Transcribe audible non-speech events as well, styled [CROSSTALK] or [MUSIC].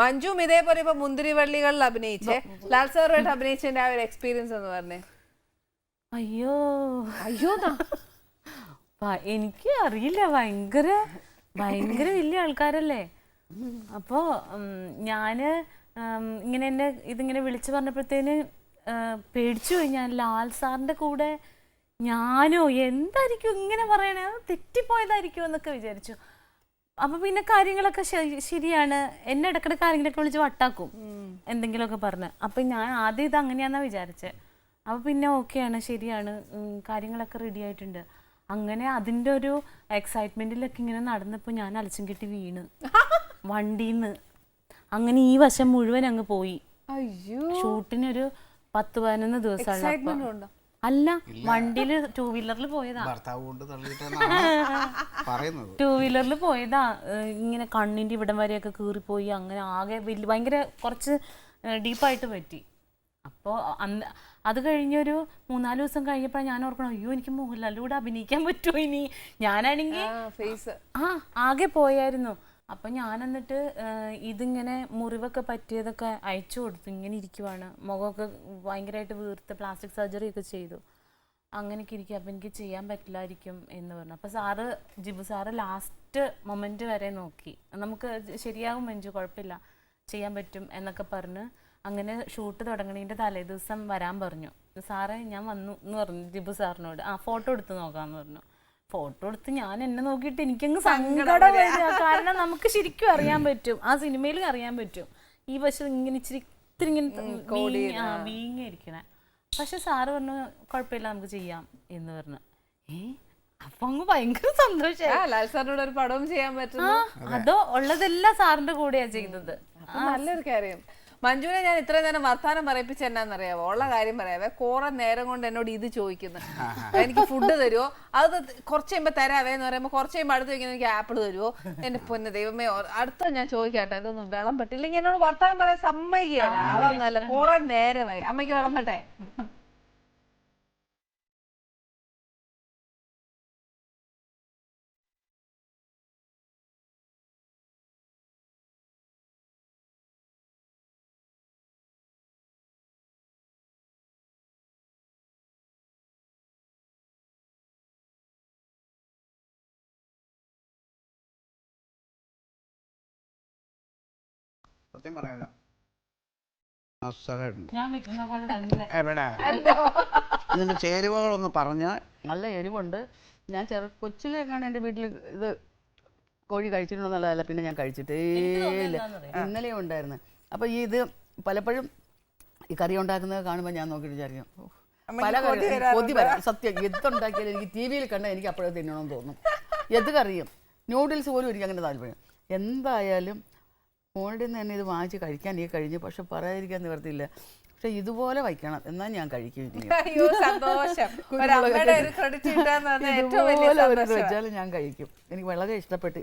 മഞ്ജുവും ഇതേപോലെ ഇപ്പൊ മുന്തിരിവള്ളികളിൽ അഭിനയിച്ചേ. ലാൽ സാറുമായിട്ട് അഭിനയിച്ചതിന്റെ ആ ഒരു എക്സ്പീരിയൻസ് എന്ന് പറഞ്ഞേ. അയ്യോ. അയ്യോ എനിക്ക് അറിയില്ല. ഭയങ്കര ഭയങ്കര വലിയ ആൾക്കാരല്ലേ. അപ്പോ ഞാൻ ഇങ്ങനെ എന്നെ ഇതിങ്ങനെ വിളിച്ചു പറഞ്ഞപ്പോഴത്തേന് പേടിച്ചു പോയി ഞാൻ. ലാൽ സാറിന്റെ കൂടെ ഞാനോ എന്തായിരിക്കും ഇങ്ങനെ പറയണേ? തെറ്റിപ്പോയതായിരിക്കും എന്നൊക്കെ വിചാരിച്ചു. അപ്പൊ പിന്നെ കാര്യങ്ങളൊക്കെ ശരിയാണ്. എന്നെ ഇടക്കിടക്ക് ആരെങ്കിലൊക്കെ വിളിച്ച് വട്ടാക്കും. എന്തെങ്കിലുമൊക്കെ പറഞ്ഞ്. അപ്പൊ ഞാൻ ആദ്യം ഇത് അങ്ങനെയാന്നാ വിചാരിച്ചത് അപ്പൊ പിന്നെ ഓക്കെയാണ് ശരിയാണ്. കാര്യങ്ങളൊക്കെ റെഡി ആയിട്ടുണ്ട്. അങ്ങനെ അതിന്റെ ഒരു എക്സൈറ്റ്മെന്റിലൊക്കെ ഇങ്ങനെ നടന്നപ്പോൾ ഞാൻ അലച്ചും കെട്ടി വീണ്. [LAUGHS] വണ്ടിന്ന്. അങ്ങനെ ഈ വശം മുഴുവൻ അങ്ങ് പോയി. അയ്യോ. ഷൂട്ടിനൊരു പത്ത് പതിനൊന്ന് ദിവസമുള്ള? അല്ല വണ്ടിയിൽ ടൂ വീലറിൽ പോയതാ. ഭർത്താവ് കൊണ്ട് പറയുന്നത്. ടൂ വീലറിൽ പോയതാ ഇങ്ങനെ കണ്ണിന്റെ ഇവിടം വരെയൊക്കെ കീറിപ്പോയി. അങ്ങനെ ആകെ വലിയ ഭയങ്കര കുറച്ച് ഡീപ്പായിട്ട് പറ്റി. അപ്പോൾ അന്ന് അത് കഴിഞ്ഞൊരു മൂന്നാൽ ദിവസം കഴിഞ്ഞപ്പോൾ ഞാൻ ഓർക്കണം അയ്യോ എനിക്ക് മോഹൻലാലിലൂടെ കൂടെ അഭിനയിക്കാൻ പറ്റുമോ ഇനി? ഞാനാണെങ്കിൽ ഫേസ് ആ ആകെ പോയായിരുന്നു. അപ്പൊ ഞാൻ എന്നിട്ട് ഇതിങ്ങനെ മുറിവൊക്കെ പറ്റിയതൊക്കെ അയച്ചു കൊടുത്തു. ഇങ്ങനെ ഇരിക്കുവാണ്. മുഖമൊക്കെ ഭയങ്കരമായിട്ട് വീർത്ത് പ്ലാസ്റ്റിക് സർജറി ഒക്കെ ചെയ്തു. അങ്ങനെയൊക്കെ ഇരിക്കും അപ്പം എനിക്ക് ചെയ്യാൻ പറ്റില്ലായിരിക്കും എന്ന് പറഞ്ഞു. അപ്പോൾ sir Jibu sir last moment വരെ നോക്കി. നമുക്ക് ശരിയാകും മഞ്ജു കുഴപ്പമില്ല. ചെയ്യാൻ പറ്റും എന്നൊക്കെ പറഞ്ഞ് അങ്ങനെ ഷൂട്ട് തുടങ്ങണതിന്റെ തലേദിവസം വരാൻ പറഞ്ഞു. സാറേ ഞാൻ വന്നു എന്ന് പറഞ്ഞു ജിബു സാറിനോട്. ആ ഫോട്ടോ എടുത്ത് നോക്കാമെന്ന് പറഞ്ഞു. ഫോട്ടോ എടുത്ത് ഞാൻ എന്നെ നോക്കിയിട്ട് എനിക്കങ്ങ് സങ്കടം വരിക. കാരണം നമുക്ക് ശരിക്കും അറിയാൻ പറ്റും. ആ സിനിമയിൽ അറിയാൻ പറ്റും. ഈ വശം ഇങ്ങനെ ഇച്ചിരി ഇത്തിരി ഇങ്ങനെ വീങ്ങിയിരിക്കണേ. പക്ഷെ സാറ് പറഞ്ഞു കുഴപ്പമില്ല നമുക്ക് ചെയ്യാം എന്ന് പറഞ്ഞു. ഏ അപ്പൊ അങ്ങ് ഭയങ്കര സന്തോഷായി. ആ ലാൽ സാറിനോട് ഒരു പടവും ചെയ്യാൻ അതോ. ഉള്ളതെല്ലാം സാറിന്റെ കൂടെയാ ചെയ്തത്. അപ്പൊ നല്ലൊരു കാര്യം. മഞ്ജുവിനെ ഞാൻ ഇത്ര നേരം വർത്താനം പറയിപ്പിച്ച എന്നാന്നറിയാവോ ഉള്ള കാര്യം പറയാവേ. കുറെ നേരം കൊണ്ട് എന്നോട് ഇത് ചോദിക്കുന്നു. എനിക്ക് ഫുഡ് തരുമോ അത് കുറച്ച് കഴിയുമ്പോ തരാവേ എന്ന് പറയുമ്പോ കുറച്ച് കഴിയുമ്പോ അടുത്ത് വയ്ക്കുന്ന എനിക്ക് ആപ്പിൾ തരുമോ എന്റെ പൊന്ന ദൈവമേ അടുത്ത ഞാൻ ചോദിക്കട്ടെ ഇതൊന്നും വെള്ളം പറ്റില്ലെങ്കിൽ എന്നോട് വർത്താനം പറയാൻ സമ്മതിക്കുകയാണ് അതൊന്നല്ല കുറെ നേരമായി. അമ്മയ്ക്ക് വെള്ളം സത്യം പറയാലോ. ഇതിന്റെ ഞാൻ ഒന്ന് പോലെ തന്നെ. എവിടെ? ഇതിന്റെ ചേരുവകളൊന്ന് പറഞ്ഞാൽ നല്ല എരിവുണ്ട്. ഞാൻ ചെറു കൊച്ചിലേക്കാണ് എന്റെ വീട്ടിൽ ഇത് കോഴി കഴിച്ചിട്ടുണ്ടെന്നുള്ളതല്ല പിന്നെ ഞാൻ കഴിച്ചിട്ടേ ഇല്ല. ഇന്നലെ ഉണ്ടായിരുന്നു. അപ്പോൾ ഈ ഇത് പലപ്പോഴും ഈ കറി ഉണ്ടാക്കുന്നത് കാണുമ്പോൾ ഞാൻ നോക്കിയിട്ട് വിചാരിക്കും "ഓ, പല കറി കൊതി വരാം. സത്യം എന്തുണ്ടാക്കിയാലും എനിക്ക് ടി വിയിൽ കണ്ടാൽ എനിക്ക് അപ്പോഴേ തിന്നണമെന്ന് തോന്നും. എന്ത് കറിയും? ന്യൂഡിൽസ് പോലും എനിക്ക് അങ്ങനെ താല്പര്യം. എന്തായാലും മോളുടെ നിന്ന് തന്നെ ഇത് വാങ്ങിച്ച് കഴിക്കാൻ ഈ കഴിഞ്ഞു. പക്ഷെ പറയാതിരിക്കാൻ നിവർത്തിയില്ല. പക്ഷെ ഇതുപോലെ വയ്ക്കണം. എന്നാൽ ഞാൻ കഴിക്കും ഇതുപോലെ വെച്ചാൽ ഞാൻ കഴിക്കും. എനിക്ക് വളരെ ഇഷ്ടപ്പെട്ടു